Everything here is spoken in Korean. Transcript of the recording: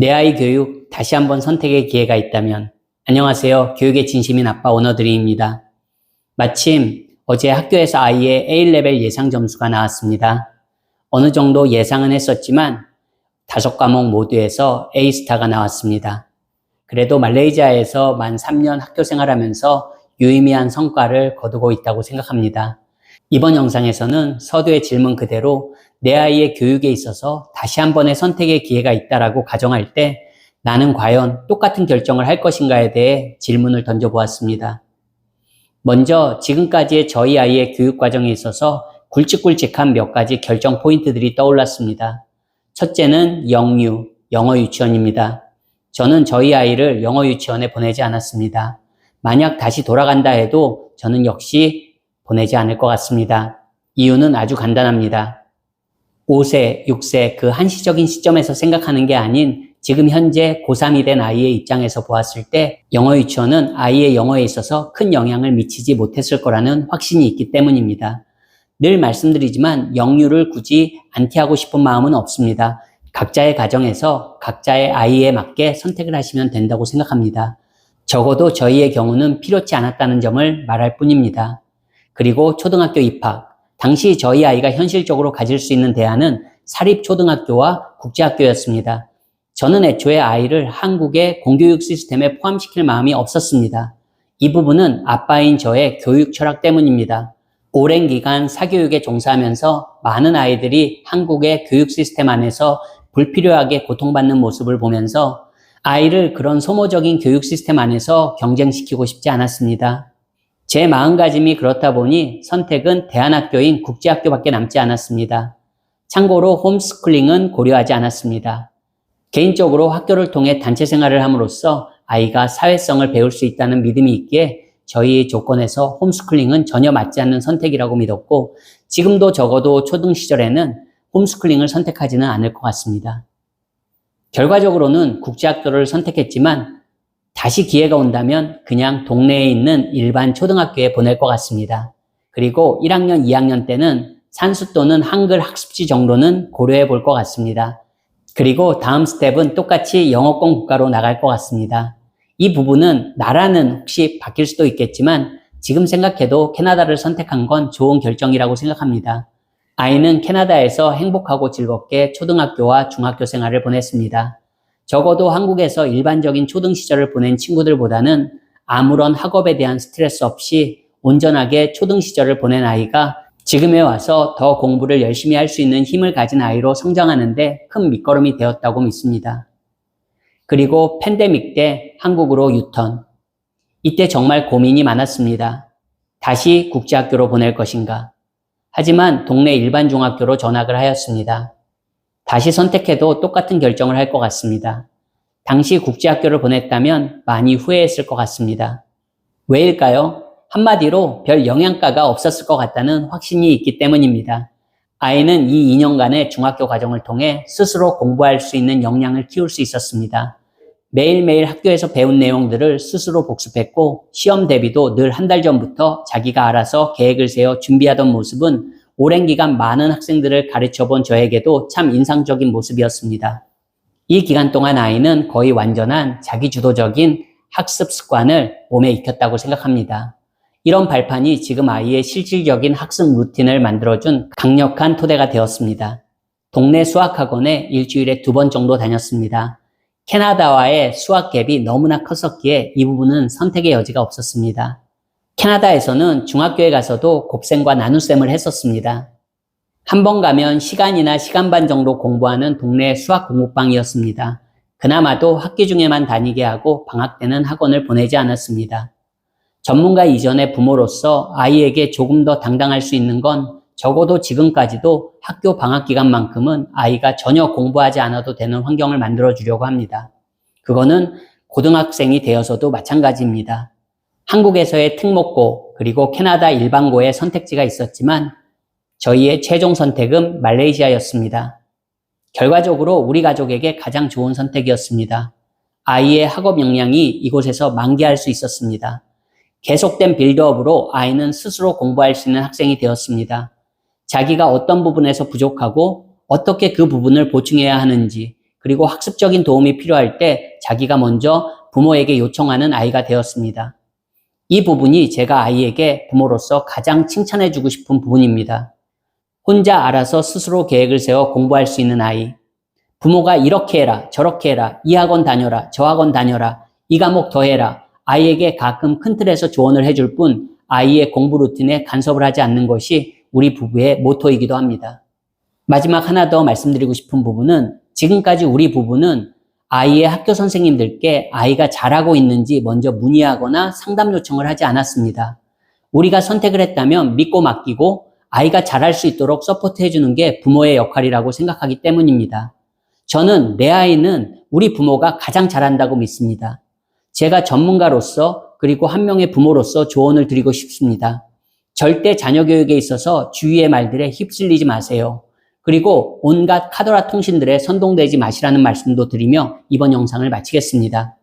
내 아이 교육 다시 한번 선택의 기회가 있다면 안녕하세요. 교육의 진심인 아빠 오너드림입니다. 마침 어제 학교에서 아이의 A레벨 예상 점수가 나왔습니다. 어느 정도 예상은 했었지만 다섯 과목 모두에서 A스타가 나왔습니다. 그래도 말레이시아에서 만 3년 학교 생활하면서 유의미한 성과를 거두고 있다고 생각합니다. 이번 영상에서는 서두의 질문 그대로 내 아이의 교육에 있어서 다시 한 번의 선택의 기회가 있다라고 가정할 때 나는 과연 똑같은 결정을 할 것인가에 대해 질문을 던져보았습니다. 먼저 지금까지의 저희 아이의 교육 과정에 있어서 굵직굵직한 몇 가지 결정 포인트들이 떠올랐습니다. 첫째는 영유, 영어 유치원입니다. 저는 저희 아이를 영어 유치원에 보내지 않았습니다. 만약 다시 돌아간다 해도 저는 역시 보내지 않을 것 같습니다. 이유는 아주 간단합니다. 5세, 6세 그 한시적인 시점에서 생각하는 게 아닌 지금 현재 고3이 된 아이의 입장에서 보았을 때 영어 유치원은 아이의 영어에 있어서 큰 영향을 미치지 못했을 거라는 확신이 있기 때문입니다. 늘 말씀드리지만 영유를 굳이 안티하고 싶은 마음은 없습니다. 각자의 가정에서 각자의 아이에 맞게 선택을 하시면 된다고 생각합니다. 적어도 저희의 경우는 필요치 않았다는 점을 말할 뿐입니다. 그리고 초등학교 입학. 당시 저희 아이가 현실적으로 가질 수 있는 대안은 사립초등학교와 국제학교였습니다. 저는 애초에 아이를 한국의 공교육 시스템에 포함시킬 마음이 없었습니다. 이 부분은 아빠인 저의 교육 철학 때문입니다. 오랜 기간 사교육에 종사하면서 많은 아이들이 한국의 교육 시스템 안에서 불필요하게 고통받는 모습을 보면서 아이를 그런 소모적인 교육 시스템 안에서 경쟁시키고 싶지 않았습니다. 제 마음가짐이 그렇다 보니 선택은 대안학교인 국제학교밖에 남지 않았습니다. 참고로 홈스쿨링은 고려하지 않았습니다. 개인적으로 학교를 통해 단체 생활을 함으로써 아이가 사회성을 배울 수 있다는 믿음이 있기에 저희 조건에서 홈스쿨링은 전혀 맞지 않는 선택이라고 믿었고 지금도 적어도 초등 시절에는 홈스쿨링을 선택하지는 않을 것 같습니다. 결과적으로는 국제학교를 선택했지만 다시 기회가 온다면 그냥 동네에 있는 일반 초등학교에 보낼 것 같습니다. 그리고 1학년, 2학년 때는 산수 또는 한글 학습지 정도는 고려해 볼 것 같습니다. 그리고 다음 스텝은 똑같이 영어권 국가로 나갈 것 같습니다. 이 부분은 나라는 혹시 바뀔 수도 있겠지만 지금 생각해도 캐나다를 선택한 건 좋은 결정이라고 생각합니다. 아이는 캐나다에서 행복하고 즐겁게 초등학교와 중학교 생활을 보냈습니다. 적어도 한국에서 일반적인 초등 시절을 보낸 친구들보다는 아무런 학업에 대한 스트레스 없이 온전하게 초등 시절을 보낸 아이가 지금에 와서 더 공부를 열심히 할 수 있는 힘을 가진 아이로 성장하는데 큰 밑거름이 되었다고 믿습니다. 그리고 팬데믹 때 한국으로 유턴. 이때 정말 고민이 많았습니다. 다시 국제학교로 보낼 것인가? 하지만 동네 일반 중학교로 전학을 하였습니다. 다시 선택해도 똑같은 결정을 할 것 같습니다. 당시 국제학교를 보냈다면 많이 후회했을 것 같습니다. 왜일까요? 한마디로 별 영양가가 없었을 것 같다는 확신이 있기 때문입니다. 아이는 이 2년간의 중학교 과정을 통해 스스로 공부할 수 있는 역량을 키울 수 있었습니다. 매일매일 학교에서 배운 내용들을 스스로 복습했고 시험 대비도 늘 한 달 전부터 자기가 알아서 계획을 세워 준비하던 모습은 오랜 기간 많은 학생들을 가르쳐 본 저에게도 참 인상적인 모습이었습니다. 이 기간 동안 아이는 거의 완전한 자기주도적인 학습 습관을 몸에 익혔다고 생각합니다. 이런 발판이 지금 아이의 실질적인 학습 루틴을 만들어준 강력한 토대가 되었습니다. 동네 수학학원에 일주일에 두 번 정도 다녔습니다. 캐나다와의 수학 갭이 너무나 컸었기에 이 부분은 선택의 여지가 없었습니다. 캐나다에서는 중학교에 가서도 곱셈과 나눗셈을 했었습니다. 한 번 가면 시간이나 시간 반 정도 공부하는 동네 수학 공부방이었습니다. 그나마도 학기 중에만 다니게 하고 방학 때는 학원을 보내지 않았습니다. 전문가 이전의 부모로서 아이에게 조금 더 당당할 수 있는 건 적어도 지금까지도 학교 방학 기간만큼은 아이가 전혀 공부하지 않아도 되는 환경을 만들어 주려고 합니다. 그거는 고등학생이 되어서도 마찬가지입니다. 한국에서의 특목고 그리고 캐나다 일반고의 선택지가 있었지만 저희의 최종 선택은 말레이시아였습니다. 결과적으로 우리 가족에게 가장 좋은 선택이었습니다. 아이의 학업 역량이 이곳에서 만개할 수 있었습니다. 계속된 빌드업으로 아이는 스스로 공부할 수 있는 학생이 되었습니다. 자기가 어떤 부분에서 부족하고 어떻게 그 부분을 보충해야 하는지, 그리고 학습적인 도움이 필요할 때 자기가 먼저 부모에게 요청하는 아이가 되었습니다. 이 부분이 제가 아이에게 부모로서 가장 칭찬해주고 싶은 부분입니다. 혼자 알아서 스스로 계획을 세워 공부할 수 있는 아이. 부모가 이렇게 해라, 저렇게 해라, 이 학원 다녀라, 저 학원 다녀라, 이 과목 더 해라. 아이에게 가끔 큰 틀에서 조언을 해줄 뿐 아이의 공부 루틴에 간섭을 하지 않는 것이 우리 부부의 모토이기도 합니다. 마지막 하나 더 말씀드리고 싶은 부분은 지금까지 우리 부부는 아이의 학교 선생님들께 아이가 잘하고 있는지 먼저 문의하거나 상담 요청을 하지 않았습니다. 우리가 선택을 했다면 믿고 맡기고 아이가 잘할 수 있도록 서포트 해주는 게 부모의 역할이라고 생각하기 때문입니다. 저는 내 아이는 우리 부모가 가장 잘한다고 믿습니다. 제가 전문가로서 그리고 한 명의 부모로서 조언을 드리고 싶습니다. 절대 자녀 교육에 있어서 주위의 말들에 휩쓸리지 마세요. 그리고 온갖 카더라 통신들에 선동되지 마시라는 말씀도 드리며 이번 영상을 마치겠습니다.